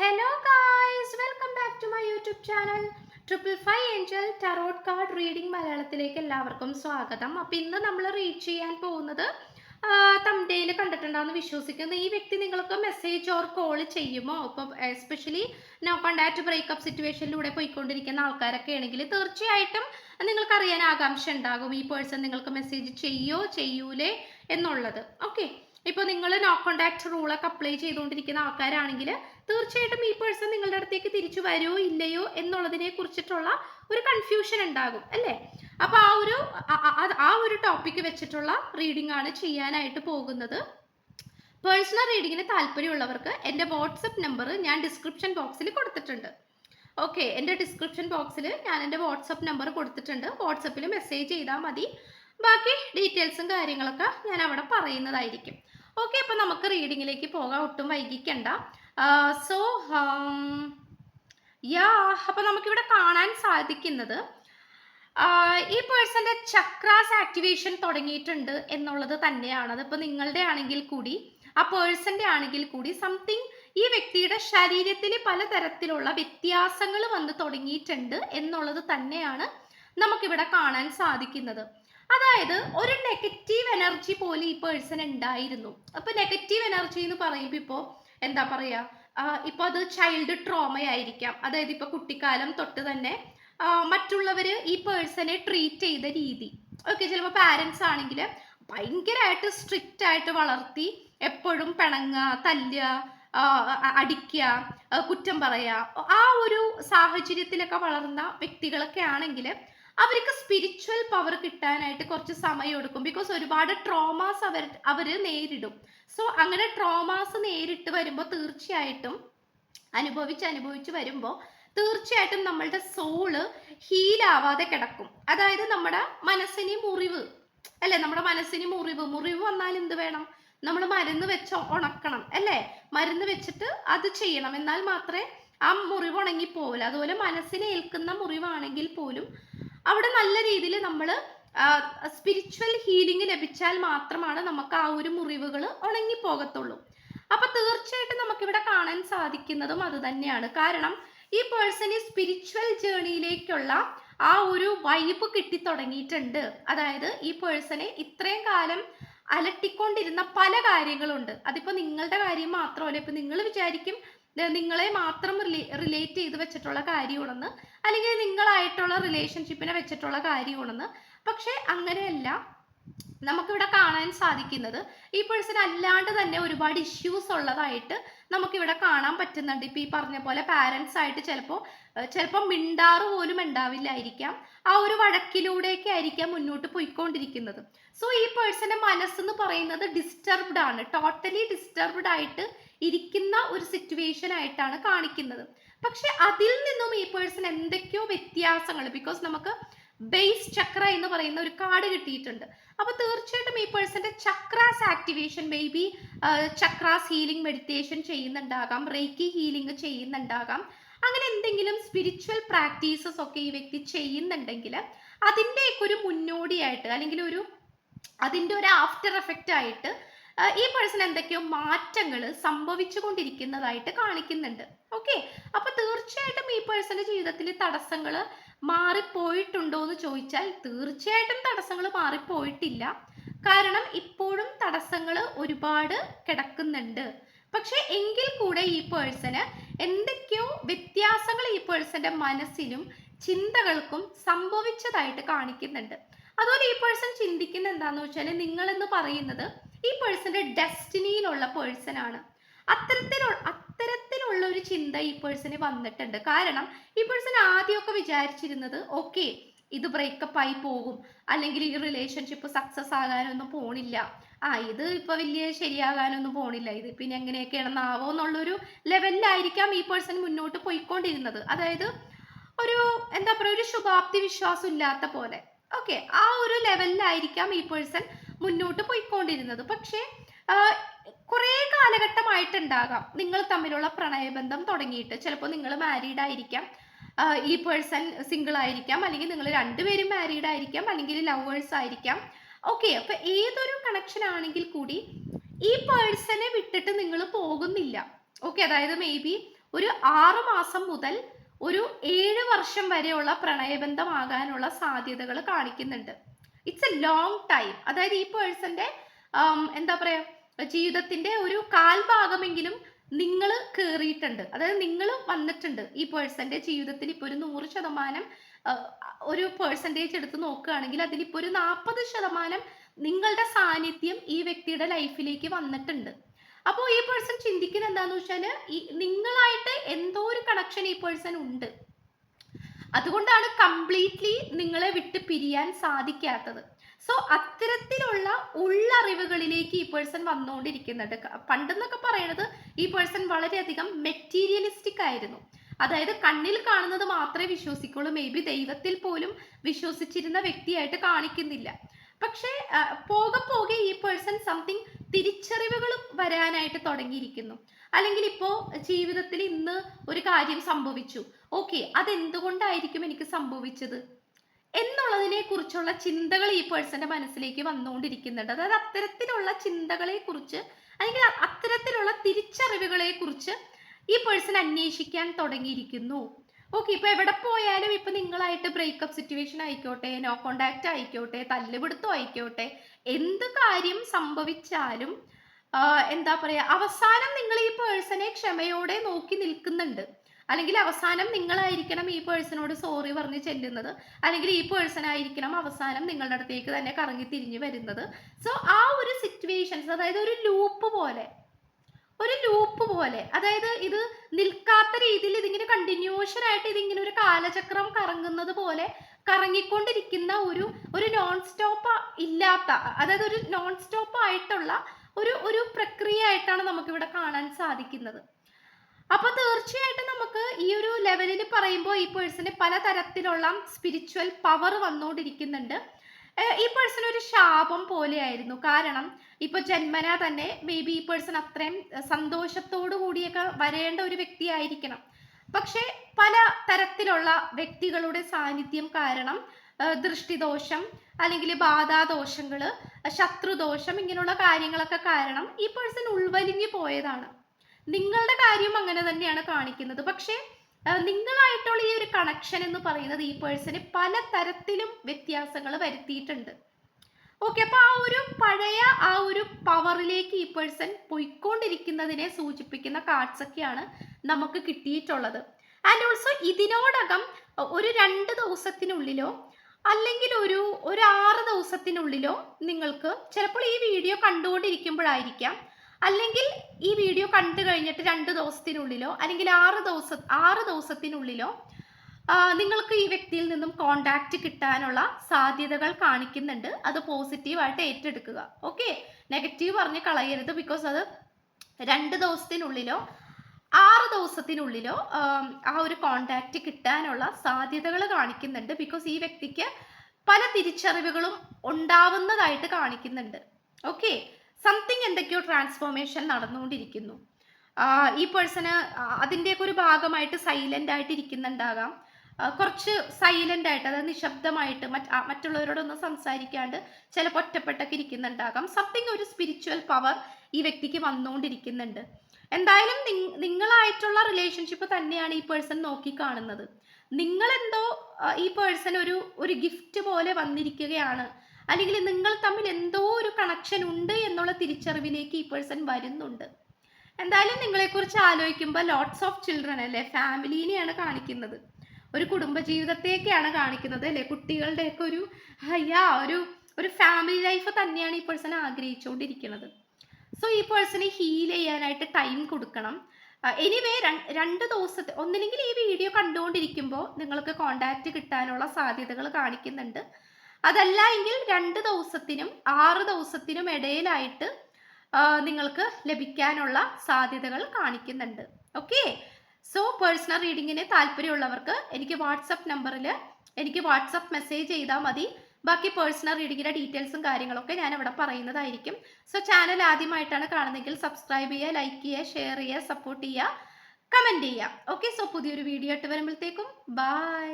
Hello guys welcome back to my YouTube channel triple five angel tarot card reading മലയാളത്തിലേക്ക് എല്ലാവർക്കും സ്വാഗതം. അപ്പം ഇന്ന് നമ്മൾ റീഡ് ചെയ്യാൻ പോകുന്നത് തമ്മിൽ കണ്ടിട്ടുണ്ടാവുമെന്ന് വിശ്വസിക്കുന്നു. ഈ വ്യക്തി നിങ്ങൾക്ക് മെസ്സേജ് ഓർ കോൾ ചെയ്യുമോ? ഇപ്പം എസ്പെഷ്യലി നോ കോണ്ടാക്ട് ബ്രേക്കപ്പ് സിറ്റുവേഷനിലൂടെ പോയിക്കൊണ്ടിരിക്കുന്ന ആൾക്കാരൊക്കെ ആണെങ്കിൽ തീർച്ചയായിട്ടും നിങ്ങൾക്ക് അറിയാൻ ആകാംക്ഷ ഉണ്ടാകും. ഈ പേഴ്സൺ നിങ്ങൾക്ക് മെസ്സേജ് ചെയ്യോ ചെയ്യൂലേ എന്നുള്ളത്. ഓക്കെ ഇപ്പോൾ നിങ്ങൾ നോ കോണ്ടാക്ട് റൂളൊക്കെ അപ്ലൈ ചെയ്തുകൊണ്ടിരിക്കുന്ന ആൾക്കാരാണെങ്കിൽ തീർച്ചയായിട്ടും ഈ പേഴ്സൺ നിങ്ങളുടെ അടുത്തേക്ക് തിരിച്ചു വരുമോ ഇല്ലയോ എന്നുള്ളതിനെ കുറിച്ചിട്ടുള്ള ഒരു കൺഫ്യൂഷൻ ഉണ്ടാകും അല്ലേ? അപ്പൊ ആ ഒരു ആ- ഒരു ടോപ്പിക് വെച്ചിട്ടുള്ള റീഡിംഗ് ആണ് ചെയ്യാനായിട്ട് പോകുന്നത്. പേഴ്സണൽ റീഡിങ്ങിന് താല്പര്യമുള്ളവർക്ക് എന്റെ വാട്സപ്പ് നമ്പർ ഞാൻ ഡിസ്ക്രിപ്ഷൻ ബോക്സിൽ കൊടുത്തിട്ടുണ്ട്. ഓക്കെ എന്റെ ഡിസ്ക്രിപ്ഷൻ ബോക്സിൽ ഞാൻ എന്റെ വാട്സപ്പ് നമ്പർ കൊടുത്തിട്ടുണ്ട്. വാട്സപ്പിൽ മെസ്സേജ് ചെയ്താൽ മതി. ബാക്കി ഡീറ്റെയിൽസും കാര്യങ്ങളൊക്കെ ഞാൻ അവിടെ പറയുന്നതായിരിക്കും. ഓക്കെ അപ്പോൾ നമുക്ക് റീഡിങ്ങിലേക്ക് പോകാം. ഒട്ടും വൈകിക്കണ്ട. സോ യാ അപ്പോൾ നമുക്കിവിടെ കാണാൻ സാധിക്കുന്നത് ഈ പേഴ്സന്റെ ചക്രാസ് ആക്ടിവേഷൻ തുടങ്ങിയിട്ടുണ്ട് എന്നുള്ളത് തന്നെയാണ്. അതിപ്പോൾ നിങ്ങളുടെ ആണെങ്കിൽ കൂടി ആ പേഴ്സന്റെ ആണെങ്കിൽ കൂടി സംതിങ് ഈ വ്യക്തിയുടെ ശരീരത്തിൽ പലതരത്തിലുള്ള വ്യത്യാസങ്ങൾ വന്ന് തുടങ്ങിയിട്ടുണ്ട് എന്നുള്ളത് തന്നെയാണ് നമുക്കിവിടെ കാണാൻ സാധിക്കുന്നത്. അതായത് ഒരു നെഗറ്റീവ് എനർജി പോലെ ഈ പേഴ്സൺ ഉണ്ടായിരുന്നു. അപ്പൊ നെഗറ്റീവ് എനർജി എന്ന് പറയുമ്പോൾ ഇപ്പോൾ എന്താ പറയുക ഇപ്പൊ അത് ചൈൽഡ് ട്രോമയായിരിക്കാം അതായത് ഇപ്പൊ കുട്ടിക്കാലം തൊട്ട് തന്നെ മറ്റുള്ളവർ ഈ പേഴ്സണെ ട്രീറ്റ് ചെയ്ത രീതി. ഓക്കെ ചിലപ്പോൾ പാരൻസ് ആണെങ്കിൽ ഭയങ്കരമായിട്ട് സ്ട്രിക്റ്റ് ആയിട്ട് വളർത്തി എപ്പോഴും പിണങ്ങ തല്ല അടിക്കുക കുറ്റം പറയുക. ആ ഒരു സാഹചര്യത്തിലൊക്കെ വളർന്ന വ്യക്തികളൊക്കെ ആണെങ്കിൽ അവർക്ക് സ്പിരിച്വൽ പവർ കിട്ടാനായിട്ട് കുറച്ച് സമയം എടുക്കും. ബിക്കോസ് ഒരുപാട് ട്രോമാസ് അവർ അവർ നേരിടും. സോ അങ്ങനെ ട്രോമാസ് നേരിട്ട് വരുമ്പോൾ തീർച്ചയായിട്ടും അനുഭവിച്ച് അനുഭവിച്ച് വരുമ്പോൾ തീർച്ചയായിട്ടും നമ്മളുടെ സോൾ ഹീലാവാതെ കിടക്കും. അതായത് നമ്മുടെ മനസ്സിന് മുറിവ് അല്ലെ? നമ്മുടെ മനസ്സിന് മുറിവ്. മുറിവ് വന്നാൽ എന്ത് വേണം? നമ്മൾ മരുന്ന് വെച്ച്? ഉണക്കണം അല്ലേ? മരുന്ന് വെച്ചിട്ട് അത് ചെയ്യണം. എന്നാൽ മാത്രമേ ആ മുറിവ് ഉണങ്ങി പോവില്ല അതുപോലെ മനസ്സിനെ ഏൽക്കുന്ന മുറിവാണെങ്കിൽ പോലും അവിടെ നല്ല രീതിയിൽ നമ്മൾ സ്പിരിച്വൽ ഹീലിംഗ് ലഭിച്ചാൽ മാത്രമാണ് നമുക്ക് ആ ഒരു മുറിവുകൾ ഉണങ്ങി പോകത്തുള്ളൂ അപ്പൊ തീർച്ചയായിട്ടും നമുക്കിവിടെ കാണാൻ സാധിക്കുന്നതും അത് തന്നെയാണ്. കാരണം ഈ പേഴ്സൺ സ്പിരിച്വൽ ജേണിയിലേക്കുള്ള ആ ഒരു വൈബ് കിട്ടി തുടങ്ങിയിട്ടുണ്ട് അതായത് ഈ പേഴ്സണെ ഇത്രയും കാലം അലട്ടിക്കൊണ്ടിരുന്ന പല കാര്യങ്ങളുണ്ട്. അതിപ്പോ നിങ്ങളുടെ കാര്യം മാത്രമല്ല ഇപ്പൊ നിങ്ങൾ വിചാരിക്കും "ദേ, നിങ്ങളെ മാത്രം റിലേറ്റ് ചെയ്ത് വെച്ചിട്ടുള്ള കാര്യമാണെന്ന് അല്ലെങ്കിൽ നിങ്ങളായിട്ടുള്ള റിലേഷൻഷിപ്പിനെ വെച്ചിട്ടുള്ള കാര്യമാണെന്ന്. പക്ഷേ അങ്ങനെയല്ല. നമുക്കിവിടെ കാണാൻ സാധിക്കുന്നത് ഈ പേഴ്സൺ അല്ലാണ്ട് തന്നെ ഒരുപാട് ഇഷ്യൂസ് ഉള്ളതായിട്ട് നമുക്കിവിടെ കാണാൻ പറ്റുന്നുണ്ട്. ഇപ്പൊ ഈ പറഞ്ഞ പോലെ പാരൻസ് ആയിട്ട് ചിലപ്പോൾ ചിലപ്പോൾ മിണ്ടാറ് പോലും ഉണ്ടാവില്ലായിരിക്കാം. ആ ഒരു വഴക്കിലൂടെയൊക്കെ ആയിരിക്കാം മുന്നോട്ട് പോയിക്കൊണ്ടിരിക്കുന്നത്. സോ ഈ പേഴ്സന്റെ മനസ്സെന്ന് പറയുന്നത് ഡിസ്റ്റർബ്ഡ് ആണ്. ടോട്ടലി ഡിസ്റ്റർബ്ഡ് ആയിട്ട് ഇരിക്കുന്ന ഒരു സിറ്റുവേഷൻ ആയിട്ടാണ് കാണിക്കുന്നത്. പക്ഷെ അതിൽ നിന്നും ഈ പേഴ്സൺ എന്തൊക്കെയോ വ്യത്യാസങ്ങൾ ബിക്കോസ് നമുക്ക് ബേസ് ചക്ര എന്ന് പറയുന്ന ഒരു കാർഡ് കിട്ടിയിട്ടുണ്ട്. അപ്പൊ തീർച്ചയായിട്ടും ഈ പേഴ്സന്റെ chakras activation may be chakras healing meditation ചെയ്യുന്നുണ്ടാകാം reiki healing ചെയ്യുന്നുണ്ടാകാം. അങ്ങനെ എന്തെങ്കിലും സ്പിരിച്വൽ പ്രാക്ടീസസ് ഒക്കെ ഈ വ്യക്തി ചെയ്യുന്നുണ്ടെങ്കിൽ അതിന്റെയൊക്കെ ഒരു മുന്നോടിയായിട്ട് അല്ലെങ്കിൽ ഒരു അതിന്റെ ഒരു ആഫ്റ്റർ എഫക്റ്റ് ആയിട്ട് ഈ പേഴ്സൺ എന്തൊക്കെയോ മാറ്റങ്ങൾ സംഭവിച്ചുകൊണ്ടിരിക്കുന്നതായിട്ട് കാണിക്കുന്നുണ്ട്. ഓക്കെ അപ്പൊ തീർച്ചയായിട്ടും ഈ പേഴ്സന്റെ ജീവിതത്തിൽ തടസ്സങ്ങൾ മാറിപ്പോയിട്ടുണ്ടോ എന്ന് ചോദിച്ചാൽ തീർച്ചയായിട്ടും തടസ്സങ്ങൾ മാറിപ്പോയിട്ടില്ല. കാരണം ഇപ്പോഴും തടസ്സങ്ങൾ ഒരുപാട് കിടക്കുന്നുണ്ട്. പക്ഷെ എങ്കിൽ കൂടെ ഈ പേഴ്സന് എന്തൊക്കെയോ വ്യത്യാസങ്ങൾ ഈ പേഴ്സന്റെ മനസ്സിലും ചിന്തകൾക്കും സംഭവിച്ചതായിട്ട് കാണിക്കുന്നുണ്ട്. അതുപോലെ ഈ പേഴ്സൺ ചിന്തിക്കുന്ന എന്താന്ന് വെച്ചാൽ നിങ്ങളെന്ന് പറയുന്നത് ഈ പേഴ്സന്റെ ഡെസ്റ്റിനിയിലുള്ള പേഴ്സൺ ആണ്. അത്തരത്തിലുള്ള അത്തരത്തിലുള്ള ഒരു ചിന്ത ഈ പേഴ്സന് വന്നിട്ടുണ്ട്. കാരണം ഈ പേഴ്സൺ ആദ്യമൊക്കെ വിചാരിച്ചിരുന്നത് ഓക്കെ ഇത് ബ്രേക്കപ്പ് ആയി പോകും. അല്ലെങ്കിൽ ഈ റിലേഷൻഷിപ്പ് സക്സസ് ആകാനൊന്നും പോണില്ല. ആ ഇത് ഇപ്പൊ വലിയ ശരിയാകാനൊന്നും പോണില്ല. ഇത് പിന്നെ എങ്ങനെയൊക്കെയാണെന്നാവോ എന്നുള്ളൊരു ലെവലിലായിരിക്കാം ഈ പേഴ്സൺ മുന്നോട്ട് പോയിക്കൊണ്ടിരുന്നത്. അതായത് ഒരു എന്താ പറയുക ഒരു ശുഭാപ്തി വിശ്വാസം ഇല്ലാത്ത പോലെ. ഓക്കെ ആ ഒരു ലെവലിലായിരിക്കാം ഈ പേഴ്സൺ മുന്നോട്ട് പോയിക്കൊണ്ടിരുന്നത്. പക്ഷേ കുറേ കാലഘട്ടമായിട്ടുണ്ടാകാം നിങ്ങൾ തമ്മിലുള്ള പ്രണയബന്ധം തുടങ്ങിയിട്ട്. ചിലപ്പോൾ നിങ്ങൾ മാരീഡ് ആയിരിക്കാം. ഈ പേഴ്സൺ സിംഗിൾ ആയിരിക്കാം. അല്ലെങ്കിൽ നിങ്ങൾ രണ്ടുപേരും മാരീഡ് ആയിരിക്കാം. അല്ലെങ്കിൽ ലവേഴ്സ് ആയിരിക്കാം. ഓക്കെ അപ്പൊ ഏതൊരു കണക്ഷൻ ആണെങ്കിൽ കൂടി ഈ പേഴ്സണെ വിട്ടിട്ട് നിങ്ങൾ പോകുന്നില്ല. ഓക്കെ അതായത് മേ ബി ഒരു ആറ് മാസം മുതൽ ഒരു ഏഴ് വർഷം വരെയുള്ള പ്രണയബന്ധമാകാനുള്ള സാധ്യതകൾ കാണിക്കുന്നുണ്ട്. ഇറ്റ്സ് എ ലോങ് ടൈം അതായത് ഈ പേഴ്സന്റെ എന്താ പറയാ ജീവിതത്തിന്റെ ഒരു കാൽഭാഗമെങ്കിലും നിങ്ങൾ കയറിയിട്ടുണ്ട് അതായത് നിങ്ങൾ വന്നിട്ടുണ്ട് ഈ പേഴ്സന്റെ ജീവിതത്തിൽ ഇപ്പോൾ ഒരു നൂറ് ശതമാനം ഒരു പേഴ്സന്റേജ് എടുത്ത് നോക്കുകയാണെങ്കിൽ അതിലിപ്പോൾ ഒരു നാൽപ്പത് ശതമാനം നിങ്ങളുടെ സാന്നിധ്യം ഈ വ്യക്തിയുടെ ലൈഫിലേക്ക് വന്നിട്ടുണ്ട്. അപ്പോൾ ഈ പേഴ്സൺ ചിന്തിക്കുന്നത് എന്താന്ന് വെച്ചാൽ ഈ നിങ്ങളായിട്ട് എന്തോ ഒരു കണക്ഷൻ ഈ പേഴ്സൺ ഉണ്ട്. അതുകൊണ്ടാണ് കംപ്ലീറ്റ്ലി നിങ്ങളെ വിട്ട് പിരിയാൻ സാധിക്കാത്തത്. സോ അത്തരത്തിലുള്ള ഉള്ളറിവുകളിലേക്ക് ഈ പേഴ്സൺ വന്നുകൊണ്ടിരിക്കുന്നുണ്ട്. പണ്ടെന്നൊക്കെ പറയണത് ഈ പേഴ്സൺ വളരെയധികം മെറ്റീരിയലിസ്റ്റിക് ആയിരുന്നു. അതായത് കണ്ണിൽ കാണുന്നത് മാത്രമേ വിശ്വസിക്കുള്ളൂ. മേ ബി ദൈവത്തിൽ പോലും വിശ്വസിച്ചിരുന്ന വ്യക്തിയായിട്ട് കാണിക്കുന്നില്ല. പക്ഷേ പോക പോകെ ഈ പേഴ്സൺ സംതിങ് തിരിച്ചറിവുകൾ വരാനായിട്ട് തുടങ്ങിയിരിക്കുന്നു. അല്ലെങ്കിൽ ഇപ്പോൾ ജീവിതത്തിൽ ഇന്ന് ഒരു കാര്യം സംഭവിച്ചു. ഓക്കെ അതെന്തുകൊണ്ടായിരിക്കും എനിക്ക് സംഭവിച്ചത്? എന്നുള്ളതിനെ കുറിച്ചുള്ള ചിന്തകൾ ഈ പേഴ്സന്റെ മനസ്സിലേക്ക് വന്നുകൊണ്ടിരിക്കുന്നുണ്ട്. അതായത് അത്തരത്തിലുള്ള ചിന്തകളെ കുറിച്ച് അല്ലെങ്കിൽ അത്തരത്തിലുള്ള തിരിച്ചറിവുകളെ കുറിച്ച് ഈ പേഴ്സൺ അന്വേഷിക്കാൻ തുടങ്ങിയിരിക്കുന്നു. ഓക്കെ ഇപ്പൊ എവിടെ പോയാലും ഇപ്പൊ നിങ്ങളായിട്ട് ബ്രേക്കപ്പ് സിറ്റുവേഷൻ ആയിക്കോട്ടെ നോ കോണ്ടാക്ട് ആയിക്കോട്ടെ തല്ലുപിടുത്തം ആയിക്കോട്ടെ എന്ത് കാര്യം സംഭവിച്ചാലും എന്താ പറയാ അവസാനം നിങ്ങൾ ഈ പേഴ്സണെ ക്ഷമയോടെ നോക്കി നിൽക്കുന്നുണ്ട്. അല്ലെങ്കിൽ അവസാനം നിങ്ങളായിരിക്കണം ഈ പേഴ്സണോട് സോറി പറഞ്ഞ് ചെല്ലുന്നത്. അല്ലെങ്കിൽ ഈ പേഴ്സൺ ആയിരിക്കണം അവസാനം നിങ്ങളുടെ അടുത്തേക്ക് തന്നെ കറങ്ങി തിരിഞ്ഞു വരുന്നത്. സോ ആ ഒരു സിറ്റുവേഷൻസ് അതായത് ഒരു ലൂപ്പ് പോലെ ഒരു ലൂപ്പ് പോലെ. അതായത് ഇത് നിൽക്കാത്ത രീതിയിൽ ഇതിങ്ങനെ കണ്ടിന്യൂഷൻ ആയിട്ട് ഇതിങ്ങനെ ഒരു കാലചക്രം കറങ്ങുന്നത് പോലെ കറങ്ങിക്കൊണ്ടിരിക്കുന്ന ഒരു ഒരു നോൺ സ്റ്റോപ്പ് ഇല്ലാത്ത അതായത് ഒരു നോൺ സ്റ്റോപ്പ് ആയിട്ടുള്ള ഒരു ഒരു പ്രക്രിയ ആയിട്ടാണ് നമുക്കിവിടെ കാണാൻ സാധിക്കുന്നത്. അപ്പൊ തീർച്ചയായിട്ടും നമുക്ക് ഈ ഒരു ലെവലിൽ പറയുമ്പോൾ ഈ പേഴ്സണ് പലതരത്തിലുള്ള സ്പിരിച്വൽ പവർ വന്നുകൊണ്ടിരിക്കുന്നുണ്ട്. ഈ പേഴ്സൺ ഒരു ശാപം പോലെയായിരുന്നു. കാരണം ഇപ്പൊ ജന്മന തന്നെ മേ ബി ഈ പേഴ്സൺ അത്രയും സന്തോഷത്തോടു കൂടിയൊക്കെ വരേണ്ട ഒരു വ്യക്തിയായിരിക്കണം. പക്ഷെ പല തരത്തിലുള്ള വ്യക്തികളുടെ സാന്നിധ്യം കാരണം ദൃഷ്ടിദോഷം അല്ലെങ്കിൽ ബാധാദോഷങ്ങൾ ശത്രുദോഷം ഇങ്ങനെയുള്ള കാര്യങ്ങളൊക്കെ കാരണം ഈ പേഴ്സൺ ഉൾവലിഞ്ഞു പോയതാണ്. നിങ്ങളുടെ കാര്യം അങ്ങനെ തന്നെയാണ് കാണിക്കുന്നത്. പക്ഷേ നിങ്ങളായിട്ടുള്ള ഈ ഒരു കണക്ഷൻ എന്ന് പറയുന്നത് ഈ പേഴ്സണ് പല തരത്തിലും വ്യത്യാസങ്ങൾ വരുത്തിയിട്ടുണ്ട്. ഓക്കെ അപ്പൊ ആ ഒരു പഴയ ആ ഒരു പവറിലേക്ക് ഈ പേഴ്സൺ പോയിക്കൊണ്ടിരിക്കുന്നതിനെ സൂചിപ്പിക്കുന്ന കാർഡ്സ് ഒക്കെയാണ് നമുക്ക് കിട്ടിയിട്ടുള്ളത്. ആൻഡ് ഓൾസോ ഇതിനോടകം ഒരു രണ്ട് ദിവസത്തിനുള്ളിലോ അല്ലെങ്കിൽ ഒരു ഒരു ആറ് ദിവസത്തിനുള്ളിലോ നിങ്ങൾക്ക് ചിലപ്പോൾ ഈ വീഡിയോ കണ്ടുകൊണ്ടിരിക്കുമ്പോഴായിരിക്കാം അല്ലെങ്കിൽ ഈ വീഡിയോ കണ്ടു കഴിഞ്ഞിട്ട് രണ്ട് ദിവസത്തിനുള്ളിലോ അല്ലെങ്കിൽ ആറ് ദിവസ ആറ് ദിവസത്തിനുള്ളിലോ നിങ്ങൾക്ക് ഈ വ്യക്തിയിൽ നിന്നും കോണ്ടാക്റ്റ് കിട്ടാനുള്ള സാധ്യതകൾ കാണിക്കുന്നുണ്ട്. അത് പോസിറ്റീവായിട്ട് ഏറ്റെടുക്കുക. ഓക്കെ നെഗറ്റീവ് പറഞ്ഞ് കളയരുത് ബിക്കോസ് അത് രണ്ട് ദിവസത്തിനുള്ളിലോ ആറ് ദിവസത്തിനുള്ളിലോ ആ ഒരു കോണ്ടാക്റ്റ് കിട്ടാനുള്ള സാധ്യതകൾ കാണിക്കുന്നുണ്ട് ബിക്കോസ് ഈ വ്യക്തിക്ക് പല തിരിച്ചറിവുകളും ഉണ്ടാവുന്നതായിട്ട് കാണിക്കുന്നുണ്ട്. ഓക്കെ സംതിങ് എന്തൊക്കെയോ ട്രാൻസ്ഫോർമേഷൻ നടന്നുകൊണ്ടിരിക്കുന്നു. ഈ പേഴ്സണ് അതിന്റെയൊക്കെ ഒരു ഭാഗമായിട്ട് സൈലന്റ് ആയിട്ട് ഇരിക്കുന്നുണ്ടാകാം. കുറച്ച് സൈലന്റ് ആയിട്ട് അതായത് നിശബ്ദമായിട്ട് മറ്റ് മറ്റുള്ളവരോടൊന്നും സംസാരിക്കാണ്ട് ചിലപ്പോൾ ഒറ്റപ്പെട്ടൊക്കെ ഇരിക്കുന്നുണ്ടാകാം. സംതിങ് ഒരു സ്പിരിച്വൽ പവർ ഈ വ്യക്തിക്ക് വന്നുകൊണ്ടിരിക്കുന്നുണ്ട്. എന്തായാലും നിങ്- നിങ്ങളായിട്ടുള്ള റിലേഷൻഷിപ്പ് തന്നെയാണ് ഈ പേഴ്സൺ നോക്കി കാണുന്നത് നിങ്ങളെന്തോ ഈ പേഴ്സൺ ഒരു ഒരു ഗിഫ്റ്റ് പോലെ വന്നിരിക്കുകയാണ്. അല്ലെങ്കിൽ നിങ്ങൾ തമ്മിൽ എന്തോ കണക്ഷൻ ഉണ്ട് എന്നുള്ള തിരിച്ചറിവിലേക്ക് ഈ പേഴ്സൺ വരുന്നുണ്ട്. എന്തായാലും നിങ്ങളെക്കുറിച്ച് ആലോചിക്കുമ്പോൾ ലോട്ട്സ് ഓഫ് ചിൽഡ്രൻ അല്ലേ? ഫാമിലീനെയാണ് കാണിക്കുന്നത്. ഒരു കുടുംബ കുടുംബജീവിതത്തെയൊക്കെയാണ് കാണിക്കുന്നത് അല്ലേ? കുട്ടികളുടെയൊക്കെ ഒരു അയ്യാ ഒരു ഒരു ഫാമിലി ലൈഫ് തന്നെയാണ് ഈ പേഴ്സൺ ആഗ്രഹിച്ചുകൊണ്ടിരിക്കുന്നത്. സോ ഈ പേഴ്സണെ ഹീൽ ചെയ്യാനായിട്ട് ടൈം കൊടുക്കണം. എനിവേ രണ്ട് ദിവസത്തെ ഒന്നില്ലെങ്കിൽ ഈ വീഡിയോ കണ്ടുകൊണ്ടിരിക്കുമ്പോൾ നിങ്ങൾക്ക് കോണ്ടാക്റ്റ് കിട്ടാനുള്ള സാധ്യതകൾ കാണിക്കുന്നുണ്ട്. അതല്ല എങ്കിൽ രണ്ട് ദിവസത്തിനും ആറ് ദിവസത്തിനും ഇടയിലായിട്ട് നിങ്ങൾക്ക് ലഭിക്കാനുള്ള സാധ്യതകൾ കാണിക്കുന്നുണ്ട്. ഓക്കെ സോ പേഴ്സണൽ റീഡിങ്ങിന് താല്പര്യമുള്ളവർക്ക് എനിക്ക് വാട്സപ്പ് നമ്പറിൽ എനിക്ക് വാട്സപ്പ് മെസ്സേജ് ചെയ്താൽ മതി. ബാക്കി പേഴ്സണൽ റീഡിങ്ങിന്റെ ഡീറ്റെയിൽസും കാര്യങ്ങളൊക്കെ ഞാൻ ഇവിടെ പറയുന്നതായിരിക്കും. സോ ചാനൽ ആദ്യമായിട്ടാണ് കാണുന്നതെങ്കിൽ സബ്സ്ക്രൈബ് ചെയ്യുക ലൈക്ക് ചെയ്യുക ഷെയർ ചെയ്യുക സപ്പോർട്ട് ചെയ്യുക കമന്റ് ചെയ്യുക. ഓക്കെ സോ പുതിയൊരു വീഡിയോ ആയിട്ട് വരുമ്പോഴത്തേക്കും. ബൈ